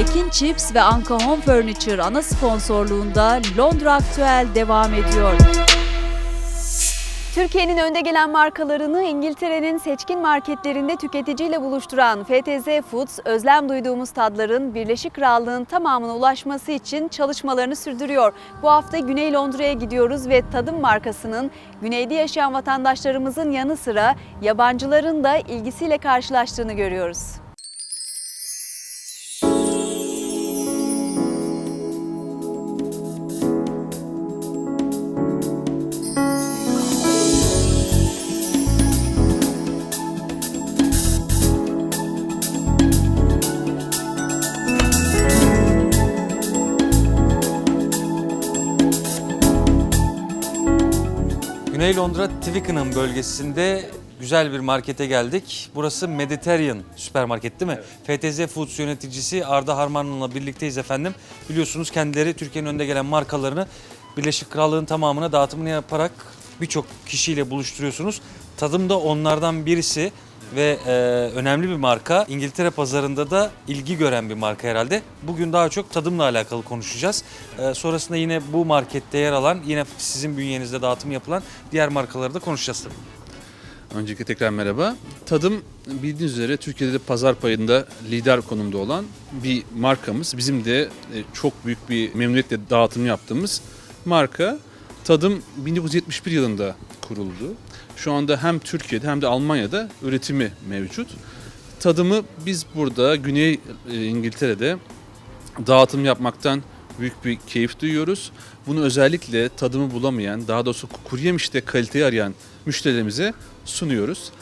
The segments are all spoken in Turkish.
Ekin Chips ve Anka Home Furniture ana sponsorluğunda Londra Aktüel devam ediyor. Türkiye'nin önde gelen markalarını İngiltere'nin seçkin marketlerinde tüketiciyle buluşturan FTZ Foods, özlem duyduğumuz tadların Birleşik Krallığın tamamına ulaşması için çalışmalarını sürdürüyor. Bu hafta Güney Londra'ya gidiyoruz ve Tadım markasının güneyde yaşayan vatandaşlarımızın yanı sıra yabancıların da ilgisiyle karşılaştığını görüyoruz. Güney Londra Twickenham bölgesinde güzel bir markete geldik. Burası Mediterranean süpermarket değil mi? FTZ Foods yöneticisi Arda Harman'la birlikteyiz efendim. Biliyorsunuz kendileri Türkiye'nin önde gelen markalarını Birleşik Krallığın tamamına dağıtımını yaparak birçok kişiyle buluşturuyorsunuz. Tadım da onlardan birisi ve e, önemli bir marka. İngiltere pazarında da ilgi gören bir marka herhalde. Bugün daha çok tadımla alakalı konuşacağız. E, sonrasında yine bu markette yer alan, yine sizin bünyenizde dağıtım yapılan diğer markaları da konuşacağız tabii. Öncelikle tekrar merhaba. Tadım bildiğiniz üzere Türkiye'de de pazar payında lider konumda olan bir markamız. Bizim de e, çok büyük bir memnuniyetle dağıtım yaptığımız marka. Tadım 1971 yılında kuruldu. Şu anda hem Türkiye'de hem de Almanya'da üretimi mevcut. Tadımı biz burada Güney e, İngiltere'de dağıtım yapmaktan büyük bir keyif duyuyoruz. Bunu özellikle tadımı bulamayan, daha doğrusu kuru yemişte kaliteyi arayan müşterilerimize sunuyoruz.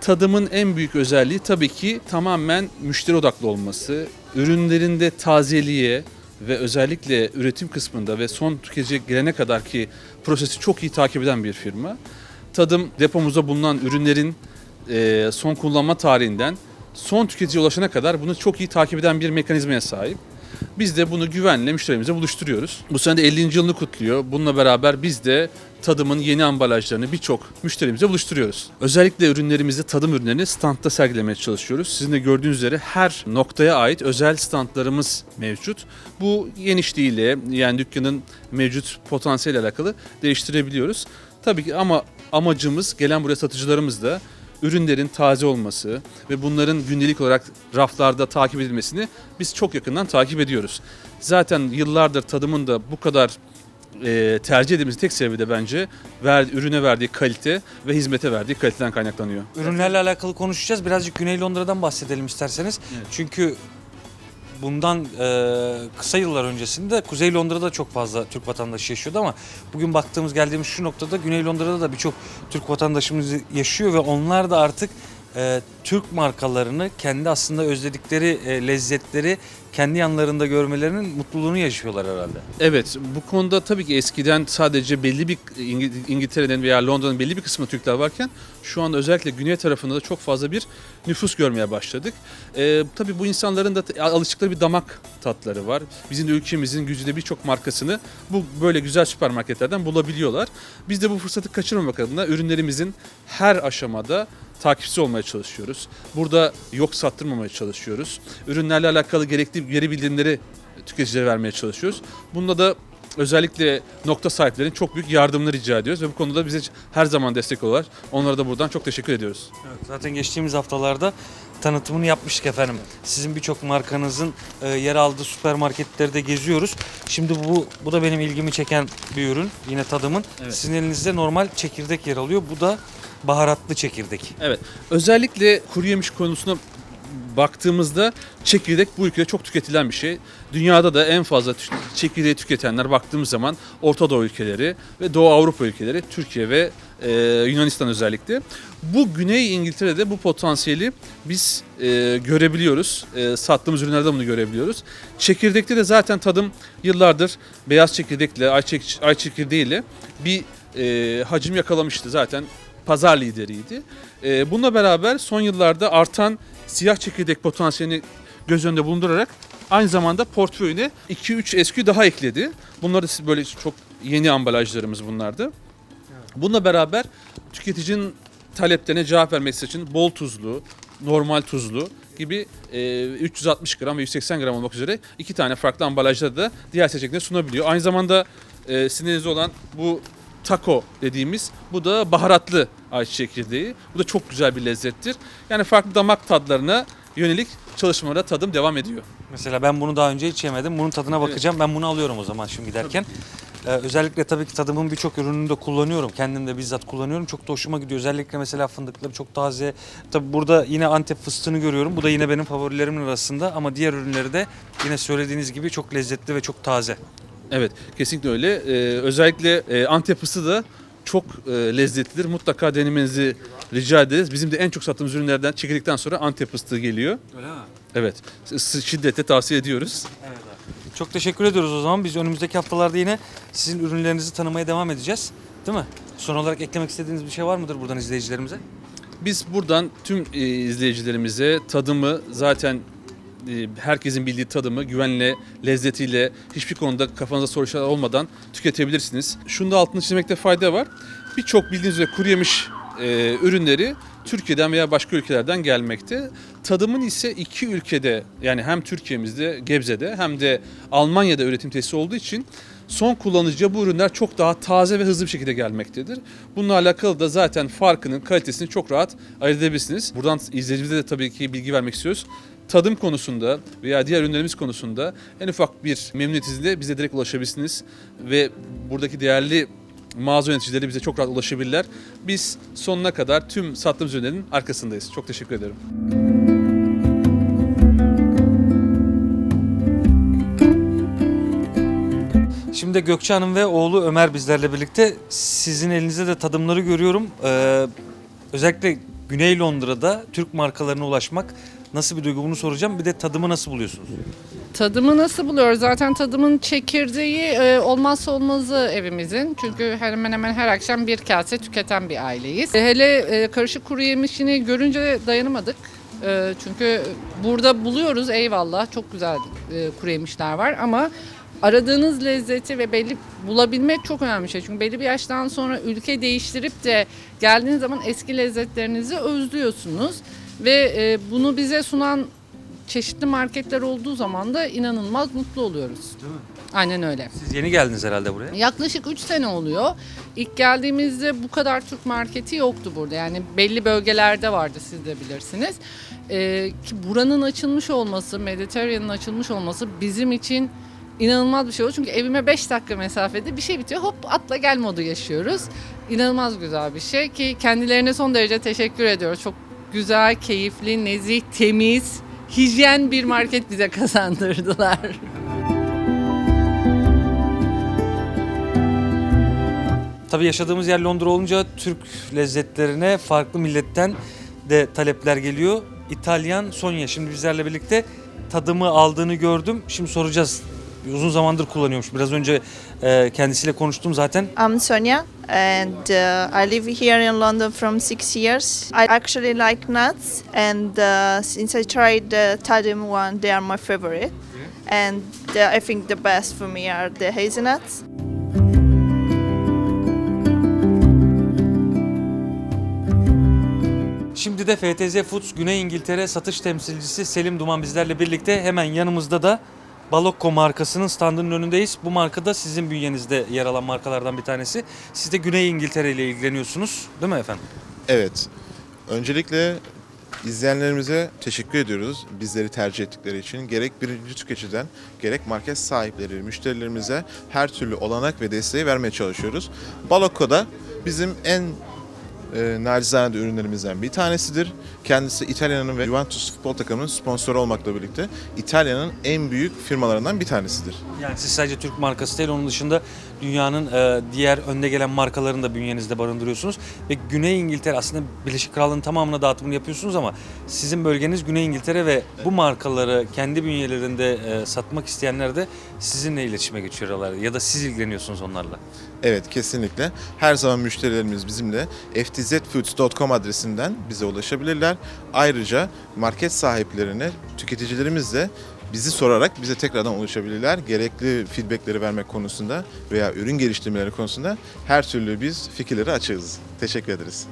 Tadımın en büyük özelliği tabii ki tamamen müşteri odaklı olması, ürünlerinde tazeliğe ve özellikle üretim kısmında ve son tüketiciye gelene kadar ki prosesi çok iyi takip eden bir firma. Tadım depomuzda bulunan ürünlerin e, son kullanma tarihinden son tüketiciye ulaşana kadar bunu çok iyi takip eden bir mekanizmaya sahip. Biz de bunu güvenle müşterimize buluşturuyoruz. Bu sene de 50. yılını kutluyor. Bununla beraber biz de tadımın yeni ambalajlarını birçok müşterimize buluşturuyoruz. Özellikle ürünlerimizi, tadım ürünlerini standta sergilemeye çalışıyoruz. Sizin de gördüğünüz üzere her noktaya ait özel standlarımız mevcut. Bu genişliğiyle yani dükkanın mevcut potansiyeliyle alakalı değiştirebiliyoruz. Tabii ki ama amacımız gelen buraya satıcılarımız da ürünlerin taze olması ve bunların gündelik olarak raflarda takip edilmesini biz çok yakından takip ediyoruz. Zaten yıllardır tadımın da bu kadar e, tercih edilmesi tek sebebi de bence ver, ürüne verdiği kalite ve hizmete verdiği kaliteden kaynaklanıyor. Ürünlerle alakalı konuşacağız. Birazcık Güney Londra'dan bahsedelim isterseniz. Çünkü bundan e, kısa yıllar öncesinde Kuzey Londra'da çok fazla Türk vatandaşı yaşıyordu ama bugün baktığımız geldiğimiz şu noktada Güney Londra'da da birçok Türk vatandaşımız yaşıyor ve onlar da artık e, Türk markalarını kendi aslında özledikleri e, lezzetleri kendi yanlarında görmelerinin mutluluğunu yaşıyorlar herhalde. Evet, bu konuda tabii ki eskiden sadece belli bir İngi- İngiltere'nin veya Londra'nın belli bir kısmında Türkler varken şu anda özellikle güney tarafında da çok fazla bir nüfus görmeye başladık. Ee, tabii bu insanların da t- alıştıkları bir damak tatları var. Bizim de ülkemizin gücüde birçok markasını bu böyle güzel süpermarketlerden bulabiliyorlar. Biz de bu fırsatı kaçırmamak adına ürünlerimizin her aşamada takipçisi olmaya çalışıyoruz. Burada yok sattırmamaya çalışıyoruz. Ürünlerle alakalı gerekli geri bildirimleri tüketicilere vermeye çalışıyoruz. Bunda da özellikle nokta sahiplerinin çok büyük yardımını rica ediyoruz ve bu konuda bize her zaman destek oluyorlar. Onlara da buradan çok teşekkür ediyoruz. Evet, zaten geçtiğimiz haftalarda tanıtımını yapmıştık efendim. Sizin birçok markanızın e, yer aldığı süpermarketleri de geziyoruz. Şimdi bu bu da benim ilgimi çeken bir ürün. Yine tadımın. Evet. Sizin elinizde normal çekirdek yer alıyor. Bu da baharatlı çekirdek. Evet. Özellikle kuru yemiş konusuna baktığımızda çekirdek bu ülkede çok tüketilen bir şey. Dünyada da en fazla çekirdeği tüketenler baktığımız zaman Orta Doğu ülkeleri ve Doğu Avrupa ülkeleri, Türkiye ve e, Yunanistan özellikle. Bu Güney İngiltere'de bu potansiyeli biz e, görebiliyoruz. E, sattığımız ürünlerde bunu görebiliyoruz. Çekirdekte de zaten tadım yıllardır beyaz çekirdekle, ay, çek, ay çekirdeğiyle bir e, hacim yakalamıştı zaten pazar lideriydi. Ee, bununla beraber son yıllarda artan siyah çekirdek potansiyelini göz önünde bulundurarak aynı zamanda portföyüne 2-3 SKU daha ekledi. Bunlar da böyle çok yeni ambalajlarımız bunlardı. Bununla beraber tüketicinin taleplerine cevap vermesi için bol tuzlu, normal tuzlu gibi e, 360 gram ve 180 gram olmak üzere iki tane farklı ambalajda da diğer seçenekleri sunabiliyor. Aynı zamanda e, siniriniz olan bu taco dediğimiz bu da baharatlı ayçiçek çekirdeği. Bu da çok güzel bir lezzettir. Yani farklı damak tadlarına yönelik çalışmalara tadım devam ediyor. Mesela ben bunu daha önce hiç yemedim. Bunun tadına bakacağım. Ben bunu alıyorum o zaman şimdi giderken. Ee, özellikle tabii ki tadımın birçok ürününü de kullanıyorum. Kendim de bizzat kullanıyorum. Çok da hoşuma gidiyor. Özellikle mesela fındıkları çok taze. Tabii burada yine Antep fıstığını görüyorum. Bu da yine benim favorilerimin arasında. Ama diğer ürünleri de yine söylediğiniz gibi çok lezzetli ve çok taze. Evet kesinlikle öyle. Ee, özellikle e, Antep fıstığı da çok e, lezzetlidir. Mutlaka denemenizi rica ederiz. Bizim de en çok sattığımız ürünlerden çekirdekten sonra Antep fıstığı geliyor. Öyle mi? Evet s- şiddetle tavsiye ediyoruz. Evet abi. Çok teşekkür ediyoruz o zaman. Biz önümüzdeki haftalarda yine sizin ürünlerinizi tanımaya devam edeceğiz. Değil mi? Son olarak eklemek istediğiniz bir şey var mıdır buradan izleyicilerimize? Biz buradan tüm e, izleyicilerimize tadımı zaten herkesin bildiği tadımı güvenle, lezzetiyle hiçbir konuda kafanıza soru işareti olmadan tüketebilirsiniz. Şunu da altını çizmekte fayda var. Birçok bildiğiniz üzere kuru yemiş e, ürünleri Türkiye'den veya başka ülkelerden gelmekte. Tadımın ise iki ülkede yani hem Türkiye'mizde Gebze'de hem de Almanya'da üretim tesisi olduğu için son kullanıcıya bu ürünler çok daha taze ve hızlı bir şekilde gelmektedir. Bununla alakalı da zaten farkının kalitesini çok rahat ayırt edebilirsiniz. Buradan izleyicimize de tabii ki bilgi vermek istiyoruz. Tadım konusunda veya diğer ürünlerimiz konusunda en ufak bir memnuniyetinize bize direkt ulaşabilirsiniz. Ve buradaki değerli mağaza yöneticileri bize çok rahat ulaşabilirler. Biz sonuna kadar tüm sattığımız ürünlerin arkasındayız. Çok teşekkür ederim. Şimdi Gökçe Hanım ve oğlu Ömer bizlerle birlikte. Sizin elinizde de tadımları görüyorum. Ee, özellikle Güney Londra'da Türk markalarına ulaşmak nasıl bir duygu bunu soracağım. Bir de tadımı nasıl buluyorsunuz? Tadımı nasıl buluyoruz? Zaten tadımın çekirdeği e, olmazsa olmazı evimizin. Çünkü hemen hemen her akşam bir kase tüketen bir aileyiz. E, hele e, karışık kuru yemişini görünce dayanamadık. E, çünkü burada buluyoruz eyvallah çok güzel e, kuru yemişler var ama aradığınız lezzeti ve belli bulabilmek çok önemli şey. Çünkü belli bir yaştan sonra ülke değiştirip de geldiğiniz zaman eski lezzetlerinizi özlüyorsunuz. Ve e, bunu bize sunan çeşitli marketler olduğu zaman da inanılmaz mutlu oluyoruz. Değil mi? Aynen öyle. Siz yeni geldiniz herhalde buraya. Yaklaşık 3 sene oluyor. İlk geldiğimizde bu kadar Türk marketi yoktu burada. Yani belli bölgelerde vardı siz de bilirsiniz. Ee, ki buranın açılmış olması, Mediterranean'ın açılmış olması bizim için inanılmaz bir şey oldu. Çünkü evime 5 dakika mesafede bir şey bitiyor. Hop atla gel modu yaşıyoruz. İnanılmaz güzel bir şey ki kendilerine son derece teşekkür ediyoruz. Çok güzel, keyifli, nezih, temiz, hijyen bir market bize kazandırdılar. Tabii yaşadığımız yer Londra olunca Türk lezzetlerine farklı milletten de talepler geliyor. İtalyan Sonya şimdi bizlerle birlikte tadımı aldığını gördüm. Şimdi soracağız. Uzun zamandır kullanıyormuş. Biraz önce e, kendisiyle konuştum zaten. I'm Sonia and uh, I live here in London from six years. I actually like nuts and uh, since I tried the Tadim one, they are my favorite. And uh, I think the best for me are the hazelnuts. Şimdi de FTZ Foods Güney İngiltere satış temsilcisi Selim Duman bizlerle birlikte hemen yanımızda da Balokko markasının standının önündeyiz. Bu marka da sizin bünyenizde yer alan markalardan bir tanesi. Siz de Güney İngiltere ile ilgileniyorsunuz değil mi efendim? Evet. Öncelikle izleyenlerimize teşekkür ediyoruz bizleri tercih ettikleri için. Gerek birinci tüketiciden gerek market sahipleri, müşterilerimize her türlü olanak ve desteği vermeye çalışıyoruz. Balokko'da bizim en e, nacizane de ürünlerimizden bir tanesidir. Kendisi İtalya'nın ve Juventus futbol takımının sponsoru olmakla birlikte İtalya'nın en büyük firmalarından bir tanesidir. Yani siz sadece Türk markası değil onun dışında dünyanın e, diğer önde gelen markalarını da bünyenizde barındırıyorsunuz. Ve Güney İngiltere aslında Birleşik Krallığın tamamına dağıtımını yapıyorsunuz ama sizin bölgeniz Güney İngiltere ve bu markaları kendi bünyelerinde e, satmak isteyenler de sizinle iletişime geçiyorlar ya da siz ilgileniyorsunuz onlarla. Evet kesinlikle. Her zaman müşterilerimiz bizimle ftzfoods.com adresinden bize ulaşabilirler. Ayrıca market sahiplerine tüketicilerimiz de bizi sorarak bize tekrardan ulaşabilirler. Gerekli feedbackleri vermek konusunda veya ürün geliştirmeleri konusunda her türlü biz fikirleri açığız. Teşekkür ederiz.